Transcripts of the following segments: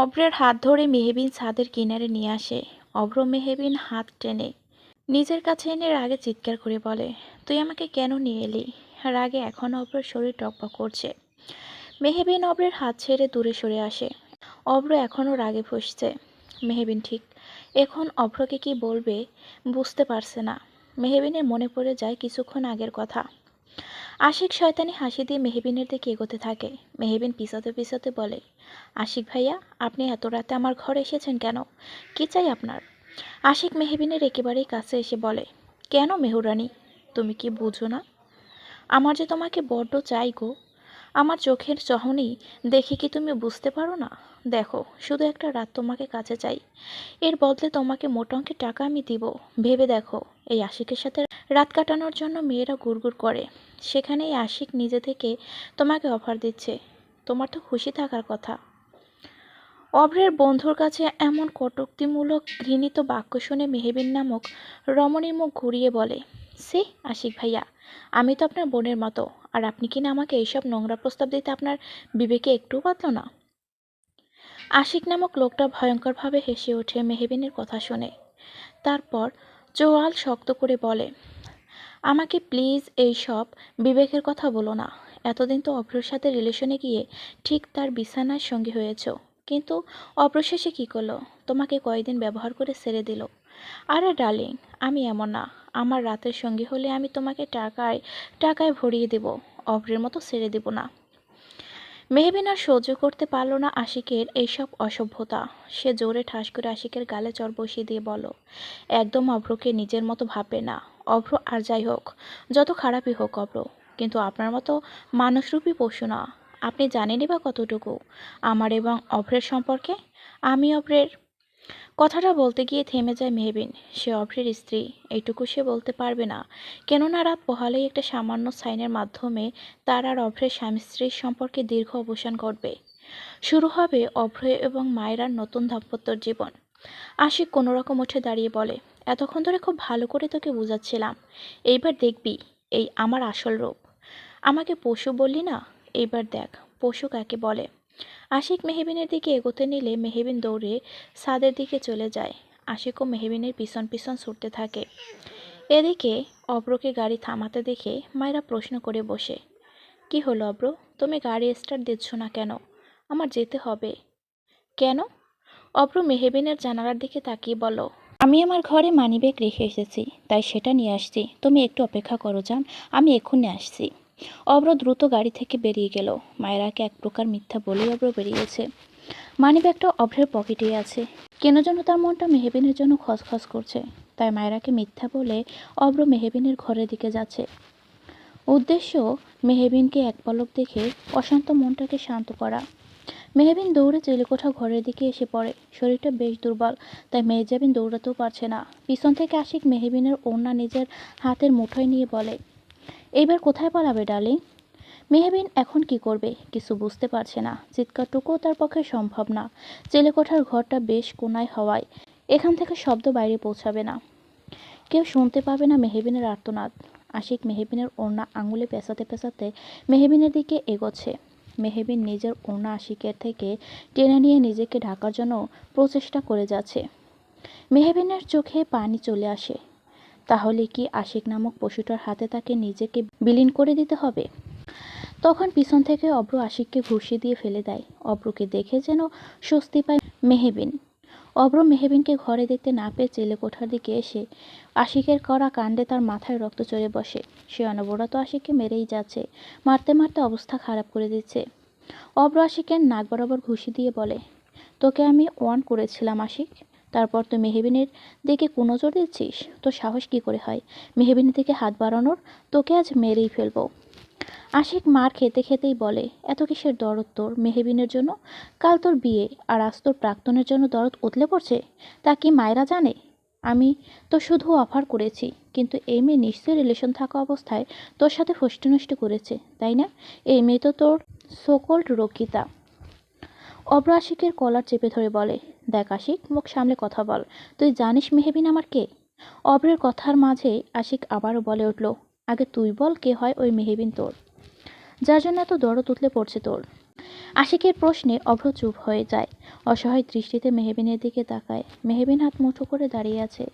অব্রের হাত ধরে মেহেবিন ছাদের কিনারে নিয়ে আসে। অব্র মেহেবিন হাত টেনে নিজের কাছে এনে রাগে চিৎকার করে বলে, তুই আমাকে কেন নিয়ে এলি? রাগে এখন অব্রের শরীর টকবক করছে। মেহেবিন অব্রের হাত ছেড়ে দূরে সরে আসে। অব্র এখনও রাগে ফুসছে। মেহেবিন ঠিক, এখন অভ্রকে কি বলবে বুঝতে পারছে না। মেহেবিনের মনে পড়ে যায় কিছুক্ষণ আগের কথা। আশিক শয়তানি হাসি দিয়ে মেহেবিনের দিকে এগোতে থাকে। মেহেবিন পিছাতে পিছাতে বলে, আশিক ভাইয়া, আপনি এত রাতে আমার ঘরে এসেছেন কেন? কি চাই আপনার? আশিক মেহেবিনের একেবারেই কাছে এসে বলে, কেন মেহুরানি? তুমি কি বুঝো না? আমার যে তোমাকে বড্ড চাই গো। আমার চোখের চহনি দেখে কি তুমি বুঝতে পারো না? দেখো, শুধু একটা রাত তোমাকে কাছে চাই। এর বদলে তোমাকে মোটা অঙ্কের টাকা আমি দিব। ভেবে দেখো এই আশিকের সাথে রাত কাটানোর জন্য মেয়েরা গুড়গুড় করে। সেখানে এই আশিক নিজে থেকে তোমাকে অফার দিচ্ছে। তোমার তো খুশি থাকার কথা। অভ্রের বন্ধুর কাছে এমন কটুক্তিমূলক ঘৃণিত বাক্য শুনে মেহেবিন নামক রমণীর মুখ ঘুরিয়ে বলে, সে আশিক ভাইয়া, আমি তো আপনার বোনের মতো। আর আপনি কিনা আমাকে এইসব নোংরা প্রস্তাব দিতে আপনার বিবেকে একটু বাঁধল না? আশিক নামক লোকটা ভয়ঙ্করভাবে হেসে ওঠে মেহেবিনের কথা শুনে। তারপর চোয়াল শক্ত করে বলে, আমাকে প্লিজ এই সব বিবেকের কথা বলো না। এতদিন তো অভ্রর সাথে রিলেশনে গিয়ে ঠিক তার বিছানার সঙ্গী হয়েছ। কিন্তু অপ্রশেষে কী করল? তোমাকে কয়েকদিন ব্যবহার করে ছেড়ে দিল। আরে ডার্লিং, আমি এমন না। আমার রাতের সঙ্গী হলে আমি তোমাকে টাকায় টাকায় ভরিয়ে দেব। অভ্রের মতো ছেড়ে দেব না। মেহবিন আর সহ্য করতে পারল না আশিকের এইসব অসভ্যতা। সে জোরে ঠাস করে আশিকের গালে চর বসিয়ে দিয়ে বলো একদম অভ্রকে নিজের মতো ভাববে না। অভ্র আর যাই হোক, যত খারাপই হোক অভ্র, কিন্তু আপনার মতো মানুষরূপী পশু না। আপনি জানেনই বা কতটুকু, আমার এবং অভ্রের সম্পর্কে? আমি অভ্রের কথাটা বলতে গিয়ে থেমে যায় মেহবিন। সে অভ্রের স্ত্রী, এইটুকু সে বলতে পারবে না। কেননা রাত পোহালেই একটা সামান্য সাইনের মাধ্যমে তার আর অভ্রের স্বামী স্ত্রীর সম্পর্কে দীর্ঘ অবসান ঘটবে। শুরু হবে অভ্র এবং মায়েরার নতুন দাম্পত্যর জীবন। আশিক কোনো রকম উঠে দাঁড়িয়ে বলে, এতক্ষণ ধরে খুব ভালো করে তোকে বোঝাচ্ছিলাম। এইবার দেখবি, এই আমার আসল রূপ। আমাকে পশু বললি না? এইবার দেখ পশু কাকে বলে। আশিক মেহেবিনের দিকে এগোতে নিলে মেহেবিন দৌড়ে ছাদের দিকে চলে যায়। আশিকও মেহেবিনের পিছন পিছন ছুটতে থাকে। এদিকে অব্রকে গাড়ি থামাতে দেখে মায়েরা প্রশ্ন করে বসে, কি হলো অব্র? তুমি গাড়ি স্টার্ট দিচ্ছ না কেন? আমার যেতে হবে। কেন? অব্র মেহেবিনের জানালার দিকে তাকিয়ে বলো আমি আমার ঘরে মানিব্যাগ রেখে এসেছি, তাই সেটা নিয়ে আসছি। তুমি একটু অপেক্ষা করো যান আমি এক্ষুনি আসছি। অব্র দ্রুত গাড়ি থেকে বেরিয়ে গেল। মায়েরাকে এক প্রকার মিথ্যা বলেই অব্র বেরিয়েছে। মানিব্যাগটা অভ্রের পকেটেই আছে। কেন যেন তার মনটা মেহেবিনের জন্য খসখস করছে। তাই মায়েরাকে মিথ্যা বলে অব্র মেহেবিনের ঘরের দিকে যাচ্ছে। উদ্দেশ্য, মেহেবিনকে এক পলক দেখে অশান্ত মনটাকে শান্ত করা। মেহবিন দৌড়ে চেলিকোঠা ঘরের দিকে এসে পড়ে। শরীরটা বেশ দুর্বল, তাই মেহজাবিন দৌড়াতেও পারছে না। পিছন থেকে আশিক মেহেবিনের ওড়না নিজের হাতের মুঠোয় নিয়ে বলে এইবার কোথায় পালাবে, ডার্লিং? মেহবিন এখন কি করবে? কিছু বুঝতে পারছে না। চিৎকারটুকুও তার পক্ষে সম্ভব না। চেলেকোঠার ঘরটা বেশ কোনায় হওয়ায় এখান থেকে শব্দ বাইরে পৌঁছাবে না। কেউ শুনতে পাবে না মেহবিনের আর্তনাদ। আশিক মেহবিনের ওড়না আঙুলে পেঁচাতে পেঁচাতে মেহবিনের দিকে এগোচ্ছে। মেহবিন নিজের ওড়না আশিকের থেকে টেনে নিয়ে নিজেকে ঢাকার জন্য প্রচেষ্টা করে যাচ্ছে। মেহবিনের চোখে পানি চলে আসে। তাহলে কি আশিক নামক পশুটার হাতে তাকে নিজেকে বিলীন করে দিতে হবে? তখন পিছন থেকে অব্র আশিককে ঘুষি দিয়ে ফেলে দেয়। অব্রকে দেখে যেন স্বস্তি পায় মেহেবিন। অব্র মেহেবিনকে ঘরে দেখতে না পেয়ে চেলে কোঠার দিকে এসে আশিকের করা কাণ্ডে তার মাথায় রক্ত চড়ে বসে। সে অনবরত আশিককে মেরেই যাচ্ছে, মারতে মারতে অবস্থা খারাপ করে দিচ্ছে। অব্র আশিকের নাক বরাবর ঘুষি দিয়ে বলে, তোকে আমি ওয়ান করেছিলাম, আশিক। তারপর তুই মেহবিনের দিকে কুনজর দিচ্ছিস তোর সাহস কি করে হয়? মেহবিনের দিকে হাত বাড়ানোর, তোকে আজ মেরেই ফেলব। আশিক মার খেতে খেতেই বলে, এত কিসের দরদ তোর মেহেবিনের জন্য? কাল তোর বিয়ে, আর আজ তোর প্রাক্তনের জন্য দরদ উতলে পড়ছে? তা কি মায়েরা জানে? আমি তো শুধু অফার করেছি, কিন্তু এই মেয়ে নিশ্চয়ই রিলেশন থাকা অবস্থায় তোর সাথে ফষ্টি নষ্টি করেছে, তাই না? এই মেয়ে তো তোর সোকল্ড রক্ষিতা। অব্র আশিকের কলার চেপে ধরে বলে দেখ আশিক, মুখ সামলে কথা বল। তুই জানিস মেহেবিন আমার কে? অব্রের কথার মাঝে আশিক আবারও বলে উঠল, আগে তুই বল কে হয় ওই মেহেবিন তোর। যার জন্য এত দরদ উতলে পড়ছে তোর। আশিকের প্রশ্নে অভ্র চুপ হয়ে যায়। অসহায় দৃষ্টিতে মেহেবিনের দিকে তাকায়। মেহেবিন হাত মুঠো করে দাঁড়িয়ে আছে।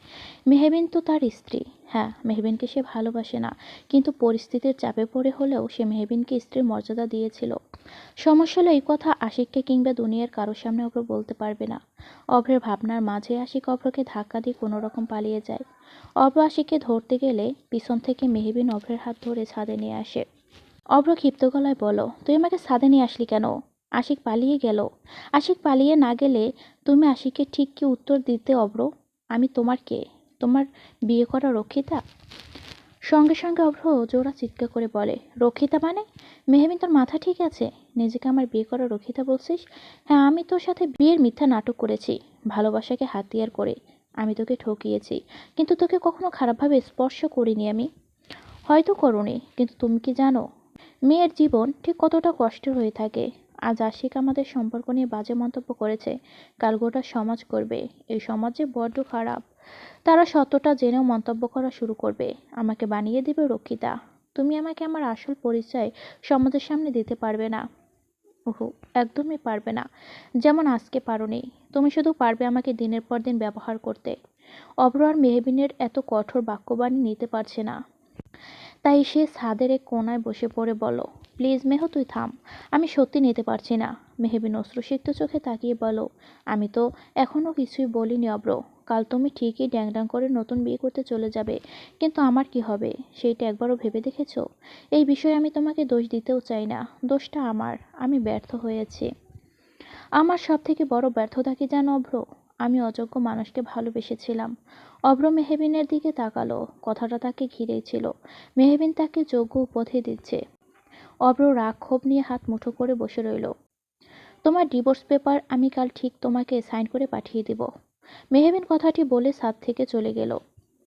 মেহেবিন তো তার স্ত্রী। হ্যাঁ মেহেবিনকে সে ভালোবাসে না। কিন্তু পরিস্থিতির চাপে পড়ে হলেও সে মেহেবিনকে স্ত্রীর মর্যাদা দিয়েছিল। সমস্যা হলো এই কথা আশিককে কিংবা দুনিয়ার কারোর সামনে অভ্র বলতে পারবে না। অভ্রের ভাবনার মাঝে আশিক অভ্রকে ধাক্কা দিয়ে কোনো রকম পালিয়ে যায়। অভ্র আশিককে ধরতে গেলে পিছন থেকে মেহবিন অভ্রের হাত ধরে ছাদে নিয়ে আসে। অভ্র ক্ষিপ্ত গলায় বলো, তুই আমাকে ছাদে নিয়ে আসলি কেন? আশিক পালিয়ে গেল। আশিক পালিয়ে না গেলে তুমি আশিককে ঠিক কি উত্তর দিতে অভ্র? আমি তোমার কে? তোমার বিয়ে করা রক্ষিতা? সঙ্গে সঙ্গে অভ্র জোড়া চিৎকার করে বলে, রক্ষিতা মানে? মেহবিন, তোর মাথা ঠিক আছে? নিজেকে আমার বিয়ে করা, রক্ষিতা বলছিস? হ্যাঁ আমি তোর সাথে বিয়ের মিথ্যা নাটক করেছি, ভালোবাসাকে হাতিয়ার করে। আমি তোকে ঠকিয়েছি, কিন্তু তোকে কখনো খারাপভাবে স্পর্শ করিনি আমি। হয়তো করনি, কিন্তু তুমি কি জানো? মেয়ের জীবন ঠিক কতটা কষ্টের হয়ে থাকে। আজ আশিক আমাদের সম্পর্ক নিয়ে বাজে মন্তব্য করেছে। কাল গোটা সমাজ করবে। এই সমাজ বড্ড খারাপ। তারা সত্যটা জেনেও মন্তব্য করা শুরু করবে। আমাকে বানিয়ে দিবে রক্ষিতা। তুমি আমাকে আমার আসল পরিচয় সমাজের সামনে দিতে পারবে না। ওহো, একদমই পারবে না। যেমন আজকে পারোনি। তুমি শুধু পারবে আমাকে দিনের পর দিন ব্যবহার করতে। অব্র আর মেহবিনের এত কঠোর বাক্যবাণী নিতে পারছে না। তাই সে ছাদের এক কোনায় বসে পড়ে বলো প্লিজ মেহ, তুই থাম। আমি সত্যি নিতে পারছি না। মেহবিন অশ্রুসিক্ত চোখে তাকিয়ে বলো আমি তো এখনও কিছুই বলিনি, অব্র। কাল তুমি ঠিকই ড্যাং ড্যাং করে নতুন বিয়ে করতে চলে যাবে। কিন্তু আমার কি হবে? সেইটা একবারও ভেবে দেখেছ? এই বিষয়ে আমি তোমাকে দোষ দিতেও চাই না। দোষটা আমার। আমি ব্যর্থ হয়েছি। আমার সব থেকে বড় ব্যর্থতা কি জানো অভ্র আমি অযোগ্য মানুষকে ভালোবেসেছিলাম। অভ্র মেহেবিনের দিকে তাকালো, কথাটা তাকে ঘিরেই ছিল। মেহেবিন তাকে যোগ্য উপধি দিচ্ছে। অভ্র রাগ ক্ষোভ নিয়ে হাত মুঠো করে বসে রইল। তোমার ডিভোর্স পেপার আমি কাল ঠিক তোমাকে সাইন করে পাঠিয়ে দিব। মেহেবিন কথাটি বলে ছাদ থেকে চলে গেল।